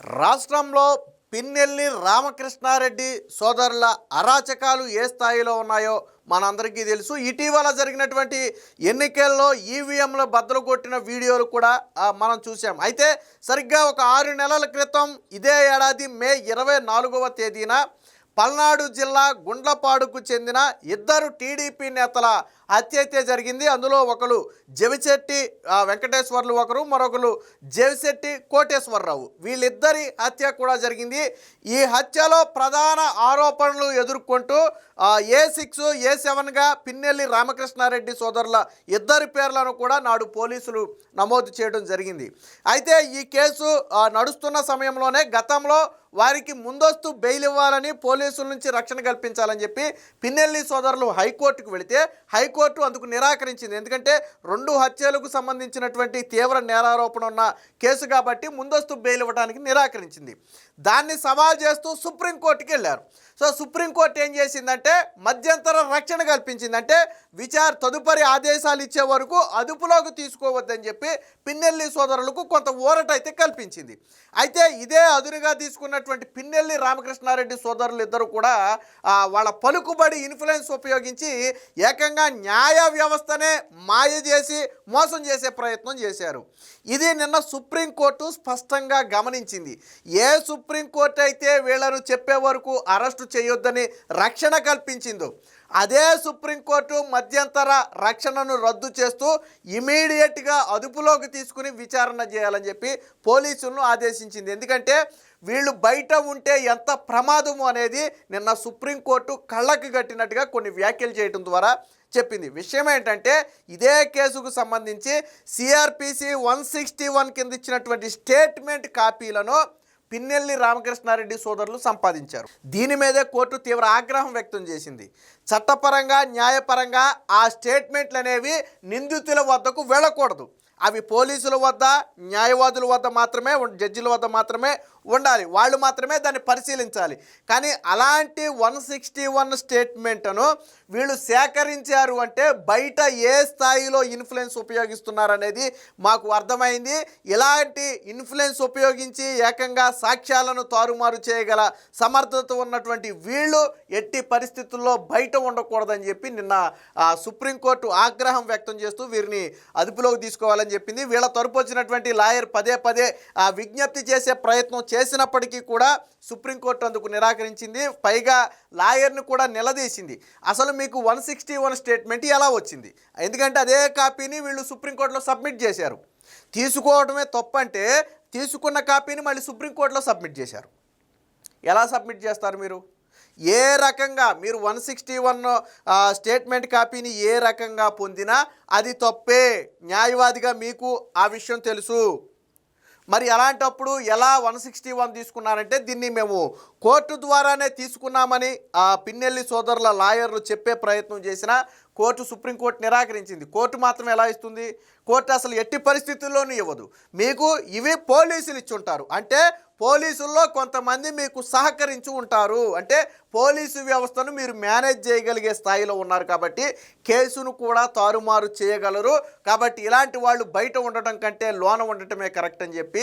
రాష్ట్రంలో పిన్నెల్లి రామకృష్ణారెడ్డి సోదరుల అరాచకాలు ఏ స్థాయిలో ఉన్నాయో మనందరికీ తెలుసు. ఇటీవల జరిగినటువంటి ఎన్నికల్లో ఈవీఎంలో బద్దలు కొట్టిన వీడియోలు కూడా మనం చూసాం అయితే సరిగ్గా ఒక ఆరు నెలల క్రితం ఇదే ఏడాది మే ఇరవై నాలుగవ తేదీన పల్నాడు జిల్లా గుండ్లపాడుకు చెందిన ఇద్దరు టీడీపీ నేతల హత్య అయితే జరిగింది. అందులో ఒకరు జవిశెట్టి వెంకటేశ్వర్లు ఒకరు మరొకరు జవిశెట్టి కోటేశ్వరరావు. వీళ్ళిద్దరి హత్య కూడా జరిగింది. ఈ హత్యలో ప్రధాన ఆరోపణలు ఎదుర్కొంటూ ఏ సిక్స్ ఏ సెవెన్గా పిన్నెల్లి రామకృష్ణారెడ్డి సోదరుల ఇద్దరి పేర్లను కూడా నాడు పోలీసులు నమోదు చేయడం జరిగింది. అయితే ఈ కేసు నడుస్తున్న సమయంలోనే గతంలో వారికి ముందస్తు బెయిల్ ఇవ్వాలని పోలీసుల నుంచి రక్షణ కల్పించాలని చెప్పి పిన్నెల్లి సోదరులు హైకోర్టుకు వెళితే హైకోర్టు అందుకు నిరాకరించింది. ఎందుకంటే రెండు హత్యలకు సంబంధించినటువంటి తీవ్ర నేరారోపణ ఉన్న కేసు కాబట్టి ముందస్తు బెయిల్ ఇవ్వడానికి నిరాకరించింది. దాన్ని సవాల్ చేస్తూ సుప్రీంకోర్టుకి వెళ్ళారు. సో సుప్రీంకోర్టు ఏం చేసిందంటే మధ్యంతర రక్షణ కల్పించింది. అంటే విచార తదుపరి ఆదేశాలు ఇచ్చే వరకు అదుపులోకి తీసుకోవద్దని చెప్పి పిన్నెల్లి సోదరులకు కొంత ఊరట అయితే కల్పించింది. అయితే ఇదే అదునుగా ఉన్నటువంటి పిన్నెల్లి రామకృష్ణారెడ్డి సోదరులు ఇద్దరు కూడా వాళ్ళ పలుకుబడి ఇన్ఫ్లుయెన్స్ ఉపయోగించి ఏకంగా న్యాయ వ్యవస్థనే మాయ చేసి మోసం చేసే ప్రయత్నం చేశారు. ఇది నిన్న సుప్రీంకోర్టు స్పష్టంగా గమనించింది. ఏ సుప్రీంకోర్టు అయితే వీళ్ళను చెప్పే వరకు అరెస్టు చేయొద్దని రక్షణ కల్పించిందో అదే సుప్రీంకోర్టు మధ్యంతర రక్షణను రద్దు చేస్తూ ఇమీడియట్గా అదుపులోకి తీసుకుని విచారణ చేయాలని చెప్పి పోలీసులను ఆదేశించింది. ఎందుకంటే వీళ్ళు బయట ఉంటే ఎంత ప్రమాదము అనేది నిన్న సుప్రీంకోర్టు కళ్ళకు కట్టినట్టుగా కొన్ని వ్యాఖ్యలు చేయడం ద్వారా చెప్పింది. విషయం ఏంటంటే ఇదే కేసుకు సంబంధించి సిఆర్పిసి వన్ సిక్స్టీ వన్ కింద ఇచ్చినటువంటి స్టేట్మెంట్ కాపీలను పిన్నెల్లి రామకృష్ణారెడ్డి సోదరులు సంపాదించారు. దీని మీదే కోర్టు తీవ్ర ఆగ్రహం వ్యక్తం చేసింది. చట్టపరంగా న్యాయపరంగా ఆ స్టేట్మెంట్లు అనేవి నిందితుల వద్దకు వెళ్ళకూడదు. అవి పోలీసుల వద్ద న్యాయవాదుల వద్ద మాత్రమే జడ్జిల వద్ద మాత్రమే ఉండాలి. వాళ్ళు మాత్రమే దాన్ని పరిశీలించాలి. కానీ అలాంటి వన్ సిక్స్టీ వన్ స్టేట్మెంట్ను వీళ్ళు సేకరించారు అంటే బయట ఏ స్థాయిలో ఇన్ఫ్లుయెన్స్ ఉపయోగిస్తున్నారనేది మాకు అర్థమైంది. ఇలాంటి ఇన్ఫ్లుయెన్స్ ఉపయోగించి ఏకంగా సాక్ష్యాలను తారుమారు చేయగల సమర్థత ఉన్నటువంటి వీళ్ళు ఎట్టి పరిస్థితుల్లో బయట ఉండకూడదని చెప్పి నిన్న ఆ, సుప్రీంకోర్టు ఆగ్రహం వ్యక్తం చేస్తూ వీరిని అదుపులోకి తీసుకోవాలని చెప్పింది. వీళ్ళ తరపు వచ్చినటువంటి లాయర్ పదే పదే ఆ విజ్ఞప్తి చేసే ప్రయత్నం చేసినప్పటికీ కూడా సుప్రీంకోర్టు అందుకు నిరాకరించింది. పైగా లాయర్ని కూడా నిలదీసింది. అసలు మీకు వన్ సిక్స్టీ వన్ స్టేట్మెంట్ ఎలా వచ్చింది? ఎందుకంటే అదే కాపీని వీళ్ళు సుప్రీంకోర్టులో సబ్మిట్ చేశారు. తీసుకోవడమే తప్పంటే తీసుకున్న కాపీని మళ్ళీ సుప్రీంకోర్టులో సబ్మిట్ చేశారు. ఎలా సబ్మిట్ చేస్తారు మీరు? ఏ రకంగా మీరు వన్ సిక్స్టీ వన్ స్టేట్మెంట్ కాపీని ఏ రకంగా పొందినా అది తప్పే. న్యాయవాదిగా మీకు ఆ విషయం తెలుసు. మరి అలాంటప్పుడు ఎలా వన్ సిక్స్టీ వన్ తీసుకున్నారంటే దీన్ని మేము కోర్టు ద్వారానే తీసుకున్నామని ఆ పిన్నెల్లి సోదరుల లాయర్లు చెప్పే ప్రయత్నం చేసినా కోర్టు సుప్రీంకోర్టు నిరాకరించింది. కోర్టు మాత్రం ఎలా ఇస్తుంది? కోర్టు అసలు ఎట్టి పరిస్థితుల్లోనూ ఇవ్వదు. మీకు ఇవి పోలీసులు ఇచ్చి ఉంటారు అంటే పోలీసుల్లో కొంతమంది మీకు సహకరించి ఉంటారు. అంటే పోలీసు వ్యవస్థను మీరు మేనేజ్ చేయగలిగే స్థాయిలో ఉన్నారు కాబట్టి కేసును కూడా తారుమారు చేయగలరు. కాబట్టి ఇలాంటి వాళ్ళు బయట ఉండటం కంటే లోన ఉండటమే కరెక్ట్ అని చెప్పి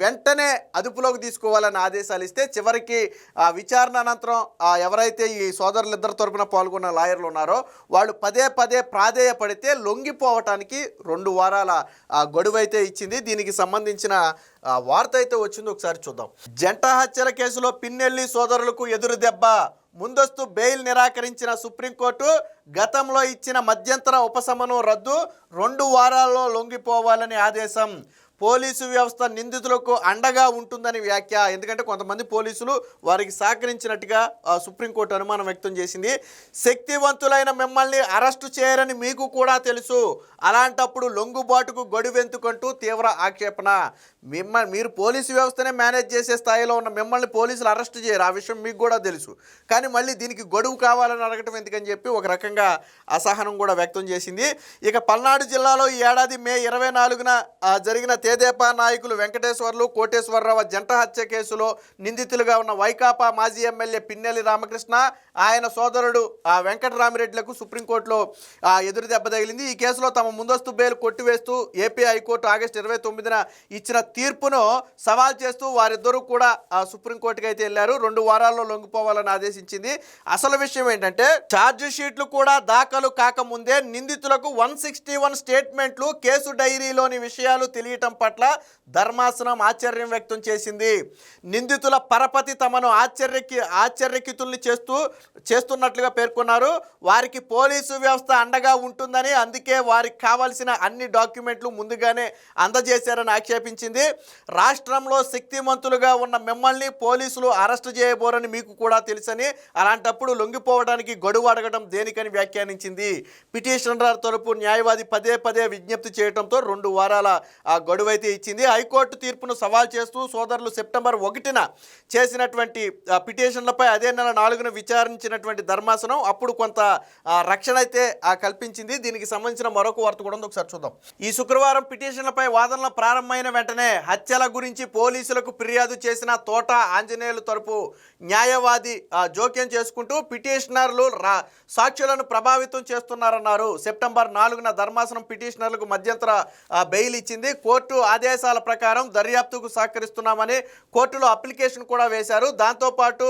వెంటనే అదుపులోకి తీసుకోవాలని ఆదేశాలు ఇస్తే చివరికి ఆ, విచారణ అనంతరం ఎవరైతే ఈ సోదరులిద్దరి తరపున పాల్గొన్న లాయర్లు ఉన్నారో వాళ్ళు పదే పదే ప్రాధేయపడితే లొంగిపోవటానికి రెండు వారాల గొడవ అయితే ఇచ్చింది. దీనికి సంబంధించిన వార్త అయితే వచ్చింది. ఒకసారి చూద్దాం. జంట హత్యల కేసులో పిన్నెల్లి సోదరులకు ఎదురు దెబ్బ. ముందస్తు బెయిల్ నిరాకరించిన సుప్రీంకోర్టు గతంలో ఇచ్చిన మధ్యంతర ఉపశమనం రద్దు రెండు వారాల్లో లొంగిపోవాలని ఆదేశం. పోలీసు వ్యవస్థ నిందితులకు అండగా ఉంటుందని వ్యాఖ్య. ఎందుకంటే కొంతమంది పోలీసులు వారికి సహకరించినట్టుగా సుప్రీంకోర్టు అనుమానం వ్యక్తం చేసింది. శక్తివంతులైన మిమ్మల్ని అరెస్టు చేయరని మీకు కూడా తెలుసు. అలాంటప్పుడు లొంగుబాటుకు గొడువెంతుకంటూ తీవ్ర ఆక్షేపణ. మిమ్మ మీరు పోలీసు వ్యవస్థనే మేనేజ్ చేసే స్థాయిలో ఉన్న మిమ్మల్ని పోలీసులు అరెస్ట్ చేయరు. ఆ విషయం మీకు కూడా తెలుసు. కానీ మళ్ళీ దీనికి గొడువు కావాలని అడగటం ఎందుకని చెప్పి ఒక రకంగా అసహనం కూడా వ్యక్తం చేసింది. ఇక పల్నాడు జిల్లాలో ఈ ఏడాది మే ఇరవై నాలుగున జరిగిన తేదేపా నాయకులు వెంకటేశ్వర్లు కోటేశ్వరరావు జంట హత్య కేసులో నిందితులుగా ఉన్న వైకాపా మాజీ ఎమ్మెల్యే పిన్నెల్లి రామకృష్ణ ఆయన సోదరుడు ఆ వెంకటరామిరెడ్డిలకు సుప్రీంకోర్టులో ఎదురు దెబ్బ తగిలింది. ఈ కేసులో తమ ముందస్తు బెయిల్ కొట్టివేస్తూ ఏపీ హైకోర్టు ఆగస్టు ఇరవై తొమ్మిదిన ఇచ్చిన తీర్పును సవాల్ చేస్తూ వారిద్దరూ కూడా ఆ, సుప్రీంకోర్టుకి అయితే వెళ్ళారు. రెండు వారాల్లో లొంగిపోవాలని ఆదేశించింది. అసలు విషయం ఏంటంటే ఛార్జ్ షీట్లు కూడా దాఖలు కాకముందే నిందితులకు వన్ సిక్స్టీ వన్ స్టేట్మెంట్లు కేసు డైరీలోని విషయాలు తెలియటం పట్ల ధర్మాసనం ఆశ్చర్యం వ్యక్తం చేసింది. నిందితుల పరపతి తమను ఆశ్చర్యకి ఆశ్చర్యకితుల్ని చేస్తూ చేస్తున్నట్లుగా పేర్కొన్నారు. వారికి పోలీసు వ్యవస్థ అండగా ఉంటుందని అందుకే వారికి కావాల్సిన అన్ని డాక్యుమెంట్లు ముందుగానే అందజేశారని ఆక్షేపించింది. రాష్ట్రంలో శక్తిమంతులుగా ఉన్న మిమ్మల్ని పోలీసులు అరెస్టు చేయబోరని మీకు కూడా తెలుసని అలాంటప్పుడు లొంగిపోవడానికి గడువు అడగడం దేనికని వ్యాఖ్యానించింది. పిటిషనర్ తరపు న్యాయవాది పదే పదే విజ్ఞప్తి చేయడంతో రెండు వారాల ఆ గడువు అయితే ఇచ్చింది. హైకోర్టు తీర్పును సవాల్ చేస్తూ సోదరులు సెప్టెంబర్ ఒకటిన చేసినటువంటి పిటిషన్లపై అదే నెల నాలుగున విచారించినటువంటి ధర్మాసనం అప్పుడు కొంత రక్షణ అయితే కల్పించింది. దీనికి సంబంధించిన మరొక వార్త కూడా ఉంది. ఒకసారి చూద్దాం. ఈ శుక్రవారం పిటిషన్లపై వాదనలు ప్రారంభమైన వెంటనే హత్యల గురించి పోలీసులకు ఫిర్యాదు చేసిన తోట ఆంజనేయులు తరపు న్యాయవాది జోక్యం చేసుకుంటూ పిటిషనర్లు రా సాక్షులను ప్రభావితం చేస్తున్నారన్నారు. సెప్టెంబర్ నాలుగున ధర్మాసనం పిటిషనర్లకు మధ్యంతర బెయిల్ ఇచ్చింది. కోర్టు ఆదేశాల ప్రకారం దర్యాప్తుకు సహకరిస్తున్నామని కోర్టులో అప్లికేషన్ కూడా వేశారు. దాంతోపాటు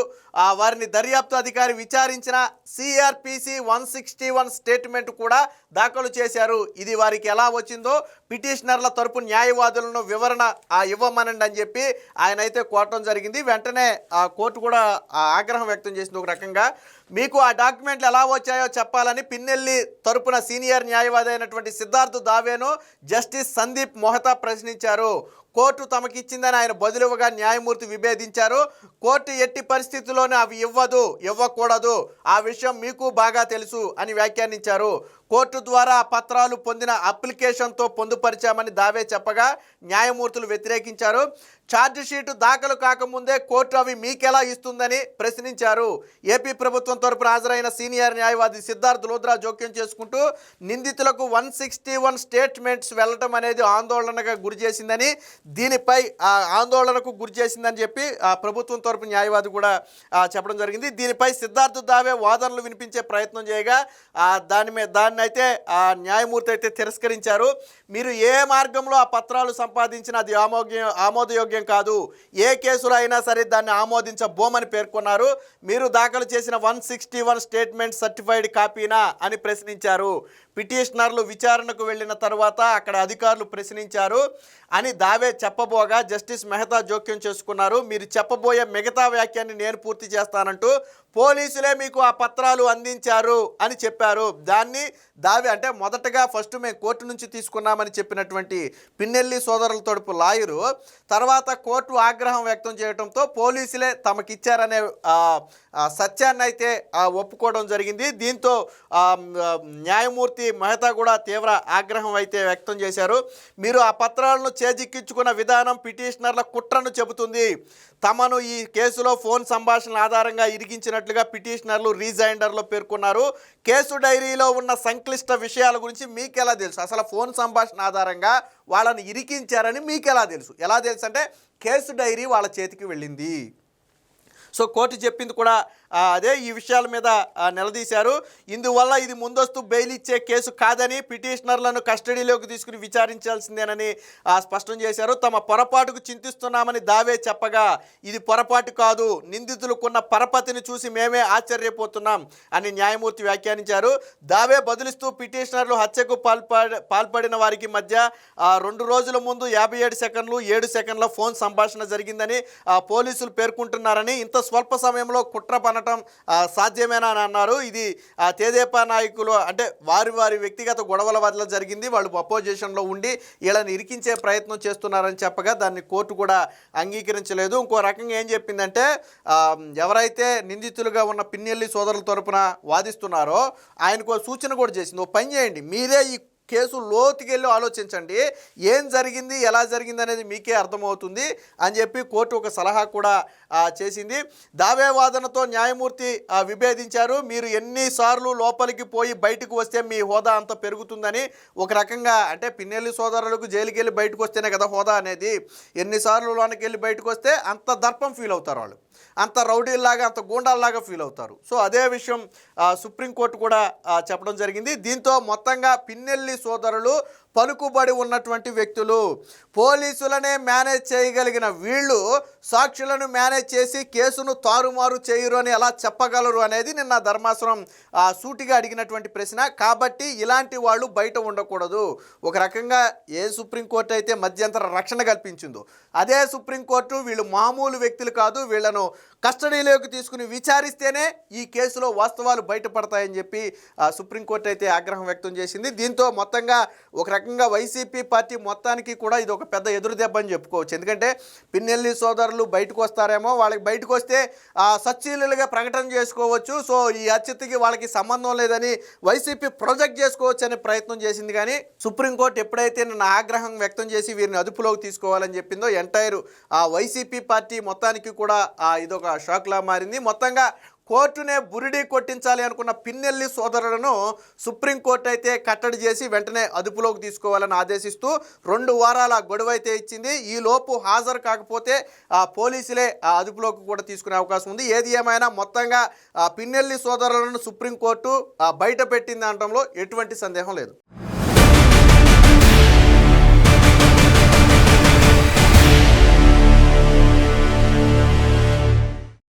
వారిని దర్యాప్తు అధికారి విచారించిన CrPC one sixty one statement కూడా దాఖలు చేశారు. ఇది వారికి ఎలా వచ్చిందో పిటిషనర్ల తరపు న్యాయవాదులను వివరణ ఇవ్వమనండి అని చెప్పి ఆయన అయితే కోరటం జరిగింది. వెంటనే ఆ కోర్టు కూడా ఆగ్రహం వ్యక్తం చేసింది ఒక రకంగా. మీకు ఆ డాక్యుమెంట్లు ఎలా వచ్చాయో చెప్పాలని పిన్నెల్లి తరపున సీనియర్ న్యాయవాది అయినటువంటి సిద్ధార్థ్ దావేను జస్టిస్ సందీప్ మొహతా ప్రశ్నించారు. కోర్టు తమకిచ్చిందని ఆయన బదులుగా న్యాయమూర్తి విభేదించారు. కోర్టు ఎట్టి పరిస్థితుల్లోనూ అవి ఇవ్వదు ఇవ్వకూడదు. ఆ విషయం మీకు బాగా తెలుసు అని వ్యాఖ్యానించారు. కోర్టు ద్వారా పత్రాలు పొందిన అప్లికేషన్తో పొందుపరిచామని దావే చెప్పగా న్యాయమూర్తులు వ్యతిరేకించారు. ఛార్జ్ షీటు దాఖలు కాకముందే కోర్టు అవి మీకెలా ఇస్తుందని ప్రశ్నించారు. ఏపీ ప్రభుత్వం తరపున హాజరైన సీనియర్ న్యాయవాది సిద్ధార్థ్ లోద్రా జోక్యం చేసుకుంటూ నిందితులకు వన్ సిక్స్టీ వన్ స్టేట్మెంట్స్ వెళ్ళటం అనేది ఆందోళనగా గురి చేసిందని దీనిపై ఆ ఆందోళనకు గురి చేసిందని చెప్పి ప్రభుత్వం తరపు న్యాయవాది కూడా చెప్పడం జరిగింది. దీనిపై సిద్ధార్థ దావే వాదనలు వినిపించే ప్రయత్నం చేయగా దాని మీద దాన్ని అయితే ఆ న్యాయమూర్తి అయితే తిరస్కరించారు. మీరు ఏ మార్గంలో ఆ పత్రాలు సంపాదించినా అది ఆమోగ్యం ఆమోదయోగ్యం కాదు. ఏ కేసులో అయినా సరే దాన్ని ఆమోదించబోమని పేర్కొన్నారు. మీరు దాఖలు చేసిన one sixty one statement certified కాపీనా అని ప్రశ్నించారు. పిటిషనర్లు విచారణకు వెళ్ళిన తర్వాత అక్కడ అధికారులు ప్రశ్నించారు అని దావే చెప్పబోగా జస్టిస్ మెహతా జోక్యం చేసుకున్నారు. మీరు చెప్పబోయే మిగతా వ్యాఖ్యాన్ని నేను పూర్తి చేస్తానంటూ పోలీసులే మీకు ఆ పత్రాలు అందించారు అని చెప్పారు. దాన్ని దావి అంటే మొదటగా ఫస్ట్ మేము కోర్టు నుంచి తీసుకున్నామని చెప్పినటువంటి పిన్నెల్లి సోదరుల తొడుపు లాయరు తర్వాత కోర్టు ఆగ్రహం వ్యక్తం చేయడంతో పోలీసులే తమకిచ్చారనే సత్యాన్ని అయితే ఒప్పుకోవడం జరిగింది. దీంతో న్యాయమూర్తి మెహతా కూడా తీవ్ర ఆగ్రహం అయితే వ్యక్తం చేశారు. మీరు ఆ పత్రాలను చేజిక్కించుకున్న విధానం పిటిషనర్ల కుట్రను చెబుతుంది. తమను ఈ కేసులో ఫోన్ సంభాషణల ఆధారంగా చేసినట్లుగా పిటిషనర్లు రీజైండర్లో పేర్కొన్నారు. కేసు డైరీలో ఉన్న సంక్లిష్ట విషయాల గురించి మీకెలా తెలుసు? అసలు ఫోన్ సంభాషణ ఆధారంగా వాళ్ళని ఇరికించారని మీకు ఎలా తెలుసు? ఎలా తెలుసు అంటే కేసు డైరీ వాళ్ళ చేతికి వెళ్ళింది. సో కోర్టు చెప్పింది కూడా అదే ఈ విషయాల మీద నిలదీశారు. ఇందువల్ల ఇది ముందస్తు బెయిల్ ఇచ్చే కేసు కాదని పిటిషనర్లను కస్టడీలోకి తీసుకుని విచారించాల్సిందేనని స్పష్టం చేశారు. తమ పొరపాటుకు చింతిస్తున్నామని దావే చెప్పగా ఇది పొరపాటు కాదు నిందితులకున్న పరపతిని చూసి మేమే ఆశ్చర్యపోతున్నాం అని న్యాయమూర్తి వ్యాఖ్యానించారు. దావే బదులిస్తూ పిటిషనర్లు హత్యకు పాల్పడి పాల్పడిన వారికి మధ్య రెండు రోజుల ముందు యాభై ఏడు సెకండ్లు ఏడు సెకండ్ల ఫోన్ సంభాషణ జరిగిందని ఆ, పోలీసులు పేర్కొంటున్నారని ఇంత స్వల్ప సమయంలో కుట్ర పనటం సాధ్యమేనా అని అన్నారు. ఇది తేదేపా నాయకులు అంటే వారి వారి వ్యక్తిగత గొడవల వల్ల జరిగింది. వాళ్ళు అపోజిషన్లో ఉండి వీళ్ళని ఇరికించే ప్రయత్నం చేస్తున్నారని చెప్పగా దాన్ని కోర్టు కూడా అంగీకరించలేదు. ఇంకో రకంగా ఏం చెప్పిందంటే ఎవరైతే నిందితులుగా ఉన్న పిన్నెల్లి సోదరుల తరపున వాదిస్తున్నారో ఆయనకు సూచన కూడా చేసింది. ఓ పని చేయండి మీరే ఈ కేసు లోతుకెళ్ళి ఆలోచించండి. ఏం జరిగింది ఎలా జరిగింది అనేది మీకే అర్థమవుతుంది అని చెప్పి కోర్టు ఒక సలహా కూడా చేసింది. దావేవాదనతో న్యాయమూర్తి విభేదించారు. మీరు ఎన్నిసార్లు లోపలికి పోయి బయటకు వస్తే మీ హోదా అంత పెరుగుతుందని ఒక రకంగా అంటే పిన్నెల్లి సోదరులకు జైలుకి వెళ్ళి బయటకు వస్తేనే కదా హోదా అనేది. ఎన్నిసార్లు లోనికి వెళ్ళి బయటకు వస్తే అంత దర్పం ఫీల్ అవుతారు వాళ్ళు. అంత రౌడీల్లాగా అంత గూండాల్లాగా ఫీల్ అవుతారు. సో అదే విషయం సుప్రీంకోర్టు కూడా చెప్పడం జరిగింది. దీంతో మొత్తంగా పిన్నెల్లి సోదరులు పలుకుబడి ఉన్నటువంటి వ్యక్తులు పోలీసులనే మేనేజ్ చేయగలిగిన వీళ్ళు సాక్షులను మేనేజ్ చేసి కేసును తారుమారు చేయరు అని ఎలా చెప్పగలరు అనేది నిన్న ధర్మాసనం సూటిగా అడిగినటువంటి ప్రశ్న. కాబట్టి ఇలాంటి వాళ్ళు బయట ఉండకూడదు. ఒక రకంగా ఏ సుప్రీంకోర్టు అయితే మధ్యంతర రక్షణ కల్పించిందో అదే సుప్రీంకోర్టు వీళ్ళు మామూలు వ్యక్తులు కాదు వీళ్ళను కస్టడీలోకి తీసుకుని విచారిస్తేనే ఈ కేసులో వాస్తవాలు బయటపడతాయని చెప్పి ఆ, సుప్రీంకోర్టు అయితే ఆగ్రహం వ్యక్తం చేసింది. దీంతో మొత్తంగా ఒక రకంగా వైసీపీ పార్టీ మొత్తానికి కూడా ఇది ఒక పెద్ద ఎదురు దెబ్బ అని చెప్పుకోవచ్చు. ఎందుకంటే పిన్నెల్లి సోదరులు బయటకు వస్తారేమో వాళ్ళకి బయటకు వస్తే ఆ, సచ్చీలుగా ప్రకటన చేసుకోవచ్చు. సో ఈ అత్యుత్తికి వాళ్ళకి సంబంధం లేదని వైసీపీ ప్రొజెక్ట్ చేసుకోవచ్చు అనే ప్రయత్నం చేసింది. కానీ సుప్రీంకోర్టు ఎప్పుడైతే నా ఆగ్రహం వ్యక్తం చేసి వీరిని అదుపులోకి తీసుకోవాలని చెప్పిందో ఎంటైర్ ఆ వైసీపీ పార్టీ మొత్తానికి కూడా ఇదొక షాక్లా మారింది. మొత్తంగా కోర్టునే బురిడి కొట్టించాలి అనుకున్న పిన్నెల్లి సోదరులను సుప్రీంకోర్టు అయితే కట్టడి చేసి వెంటనే అదుపులోకి తీసుకోవాలని ఆదేశిస్తూ రెండు వారాల గొడవ అయితే ఇచ్చింది. ఈ లోపు హాజరు కాకపోతే ఆ పోలీసులే ఆ అదుపులోకి కూడా తీసుకునే అవకాశం ఉంది. ఏది ఏమైనా మొత్తంగా ఆ పిన్నెల్లి సోదరులను సుప్రీంకోర్టు బయట పెట్టింది అనడంలో ఎటువంటి సందేహం లేదు.